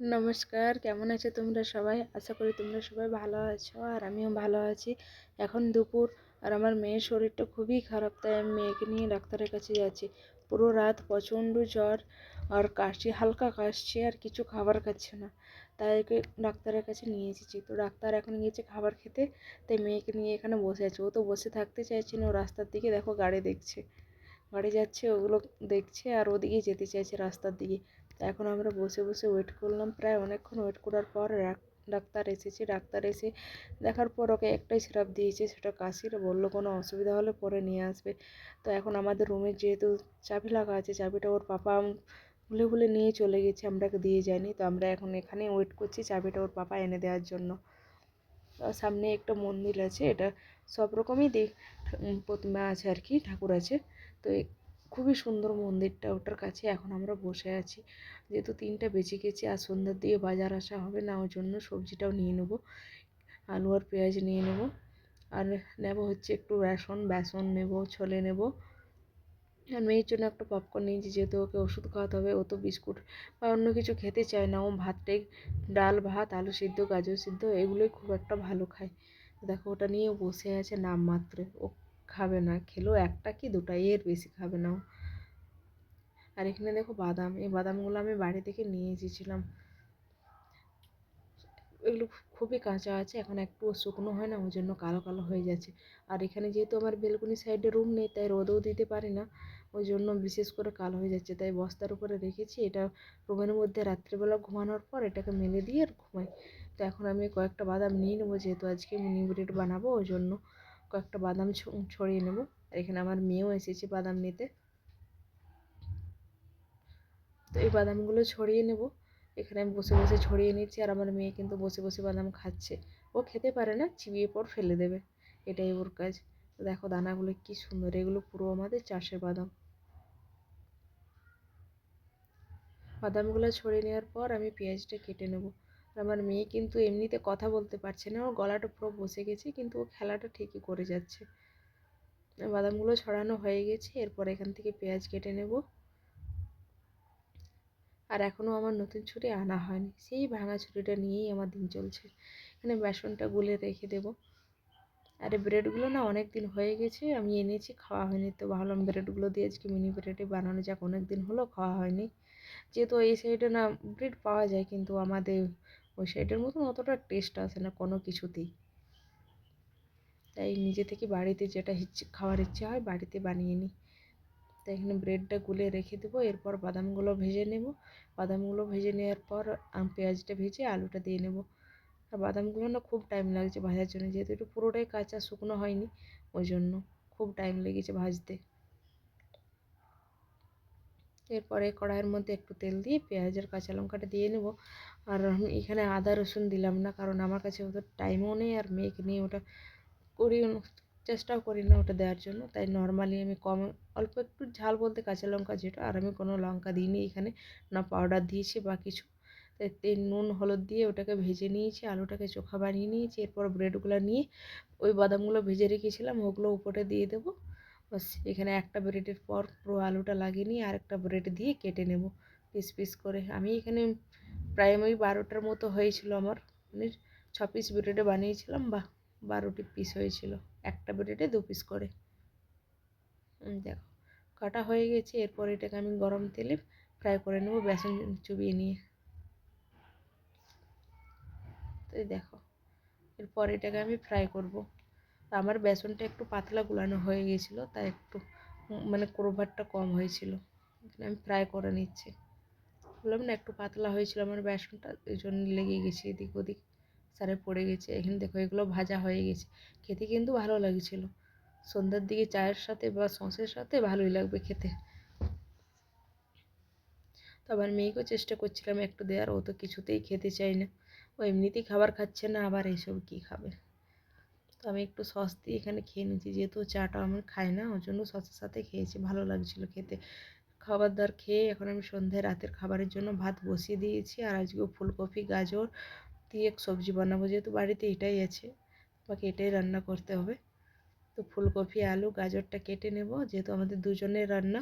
নমস্কার, কেমন আছো তোমরা সবাই? আশা করি তোমরা সবাই ভালো আছো আর আমিও ভালো আছি। এখন দুপুর আর আমার মেয়ের শরীরটা খুবই খারাপ, তাই আমি মেয়েকে নিয়ে ডাক্তারের কাছে যাচ্ছি। পুরো রাত প্রচণ্ড জ্বর আর কাশি, হালকা কাশছে আর কিছু খাবার খাচ্ছে না। তাই ওকে ডাক্তারের কাছে নিয়ে এসেছি। তো ডাক্তার এখন গিয়েছে খাবার খেতে, তাই মেয়েকে নিয়ে এখানে বসে আছে। ও তো বসে থাকতে চাইছে না, ও রাস্তার দিকে দেখো গাড়ি দেখছে। গাড়ি যাচ্ছে, ওগুলো দেখছে আর ওদিকেই যেতে চাইছে রাস্তার দিকে। এখন আমরা বসে বসে ওয়েট করলাম। প্রায় অনেকক্ষণ ওয়েট করার পর ডাক্তার এসেছে। ডাক্তার এসে দেখার পর ওকে একটাই সিরাপ দিয়েছে, সেটা কাশির। বলল কোনো অসুবিধা হলে পরে নিয়ে আসবে। তো এখন আমাদের রুমে যেহেতু চাবি লাগা আছে, চাবিটা ওর পাপা ভুলে ভুলে নিয়ে চলে গেছে আমরাকে দিয়ে যায়নি তো আমরা এখন এখানে ওয়েট করছি চাবিটা ওর পাপা এনে দেওয়ার জন্য। সামনে একটা মন্দির আছে, এটা সব রকমই দেখ প্রতিমা আছে আর কি, ঠাকুর আছে। তো খুবই সুন্দর মন্দিরটা ওটার কাছে এখন আমরা বসে আছি। যেহেতু তিনটা বেঁচে গেছে আর সন্ধ্যার দিকে বাজার আসা হবে না, ওই জন্য সবজিটাও নিয়ে নেব, আলু আর পেঁয়াজ নিয়ে নেব। আর নেব হচ্ছে একটু রেশন, বেসন নেব, ছোলে নেব। আর মেয়ের জন্য একটা পপকর্ন নিয়েছি, যেহেতু ওকে ওষুধ খাওয়াতে হবে, ও তো বিস্কুট বা অন্য কিছু খেতে চায় না। ও ভাতটাই, ডাল, ভাত, আলু সিদ্ধ, গাজর সিদ্ধ, এগুলোই খুব একটা ভালো খায়। দেখো ওটা নিয়ে বসে আছে নাম মাত্র ও খাবে না, খেলেও একটা কি দুটা, এর বেশি খাবে না। আর এখানে দেখো বাদাম, এই বাদামগুলো আমি বাড়ি থেকে নিয়ে এসেছিলাম। এগুলো খুবই কাঁচা আছে, এখন একটু শুকনো হয় না, ওই জন্য কালো কালো হয়ে যাচ্ছে। আর এখানে যেহেতু আমার বেলকুনি সাইডে রুম নেই, তাই রোদেও দিতে পারি না, ওই জন্য বিশেষ করে কালো হয়ে যাচ্ছে। তাই বস্তার উপরে রেখেছি, এটা রুমের মধ্যে রাত্রিবেলা ঘুমানোর পর এটাকে মেলে দিয়ে আর ঘুমাই। তো এখন আমি কয়েকটা বাদাম নিয়ে নেব, যেহেতু আজকে মিনি ব্রেড বানাবো, ওই জন্য কয়েকটা বাদাম ছড়িয়ে নেব। আর এখানে আমার মেয়েও এসেছে বাদাম নিতে। তো এই বাদামগুলো ছড়িয়ে নেব। এখানে আমি বসে বসে ছড়িয়ে নিচ্ছি আর আমার মেয়ে কিন্তু বসে বসে বাদাম খাচ্ছে। ও খেতে পারে না, চিবিয়ে পর ফেলে দেবে। এটাই ওর কাজ। দেখো দানাগুলো কি সুন্দর, এগুলো পুরো আমাদের চাষের বাদাম। বাদামগুলো ছড়িয়ে নেওয়ার পর আমি পেঁয়াজটা কেটে নেব। আমার মেয়ে কিন্তু এমনিতে কথা বলতে পারছে না। ওর গলাটা পুরো বসে গেছে, কিন্তু ও খেলাটা ঠিকই করে যাচ্ছে। বাদামগুলো ছড়ানো হয়ে গেছে, এরপর এখান থেকে পেঁয়াজ কেটে নেব। আর এখনও আমার নতুন ছুরি আনা হয়নি। সেই ভাঙা ছুরিটা নিয়েই আমার দিন চলছে। এখানে বেসনটা গুলে রেখে দেব। আর ব্রেডগুলো না অনেক দিন হয়ে গেছে, আমি এনেছি, খাওয়া হয়নি। তো ভাবলাম ব্রেডগুলো দিয়ে আজকে মিনি ব্রেডে বানানো যাক। অনেক দিন হলো খাওয়া হয়নি। যেহেতু এই সাইডে না ব্রেড পাওয়া যায়, কিন্তু আমাদের ওই সাইডের মতন অতটা টেস্ট আসে না কোনো কিছুতেই। তাই নিজে থেকে বাড়িতে যেটা ইচ্ছে, খাওয়ার ইচ্ছে হয় বাড়িতে বানিয়ে নিই। তাই এখানে ব্রেডটা গুলে রেখে দেবো, এরপর বাদামগুলো ভেজে নেব। বাদামগুলো ভেজে নেওয়ার পর পেঁয়াজটা ভেজে আলুটা দিয়ে নেব। আর বাদামগুলো না খুব টাইম লাগছে ভাজার জন্য, যেহেতু একটু পুরোটাই কাঁচা, শুকনো হয়নি, ওই জন্য খুব টাইম লেগেছে ভাজতে। এরপরে কড়াইয়ের মধ্যে একটু তেল দিয়ে পেঁয়াজের কাঁচা লঙ্কাটা দিয়ে নেব। আর এখানে আদা, রসুন দিলাম না, কারণ আমার কাছে ওদের টাইমও নেই আর মেয়েকে নিয়ে ওটা করি চেষ্টাও করি না ওটা দেওয়ার জন্য। তাই নর্মালি আমি কম, অল্প একটু ঝাল বলতে কাঁচা লঙ্কা যেটা, আর আমি কোনো লঙ্কা দিইনি এখানে, না পাউডার দিয়েছি বা কিছু। তাই তেল, নুন, হলুদ দিয়ে ওটাকে ভেজে নিয়েছি, আলুটাকে চোখা বানিয়ে নিয়েছি, এরপর ব্রেডগুলো নিয়ে ওই বাদামগুলো ভেজে রেখেছিলাম, ওগুলো উপরে দিয়ে দেবো। বাস এখানে একটা ব্রেডের পর পুরো আলুটা লাগিয়ে নিয়ে আরেকটা ব্রেড দিয়ে কেটে নেব পিস পিস করে। আমি এখানে প্রায় ওই বারোটার মতো হয়েছিল আমার। মানে ছ পিস ব্রেডে বানিয়েছিলাম বা বারোটি পিস হয়েছিল। একটা ব্রেডে দু পিস করে। দেখো, কাটা হয়ে গেছে। এরপর এটাকে আমি গরম তেলে ফ্রাই করে নেব বেসন চুবিয়ে নিয়ে। তো দেখো, এরপর এটাকে আমি ফ্রাই করব। আমার বেসনটা একটু পাতলা গুলানো হয়ে গেছিল, তাই একটু মানে কোরভারটা কম হয়েছিল। আমি ফ্রাই করে নিচ্ছি। বললাম, না, একটু পাতলা হয়েছিল আমার বেসনটা ওই জন্য লেগে গেছে এদিক ওদিক, সারে পড়ে গেছে। এখানে দেখো, এগুলো ভাজা হয়ে গেছে। খেতে কিন্তু ভালো লাগছিল। সন্ধ্যার দিকে চায়ের সাথে বা সসের সাথে ভালোই লাগবে খেতে। তো আবার মেয়েকেও চেষ্টা করছিলাম একটু দেওয়ার, ও তো কিছুতেই খেতে চাই না। ও এমনিতেই খাবার খাচ্ছে না, আবার এইসব কী খাবে? তো আমি একটু সস দিয়ে এখানে খেয়ে নিয়েছি। যেহেতু চাটা আমি খাই না ওই জন্য সসের সাথে খেয়েছি, ভালো লাগছিল খেতে। খাবার দাবার খেয়ে এখন আমি সন্ধ্যায় রাতের খাবারের জন্য ভাত বসিয়ে দিয়েছি আর আজকেও ফুলকপি, গাজর দিয়ে সবজি বানাবো। যেহেতু বাড়িতে এটাই আছে, আমাকে এটাই রান্না করতে হবে। তো ফুলকপি, আলু, গাজরটা কেটে নেব। যেহেতু আমাদের দুজনের রান্না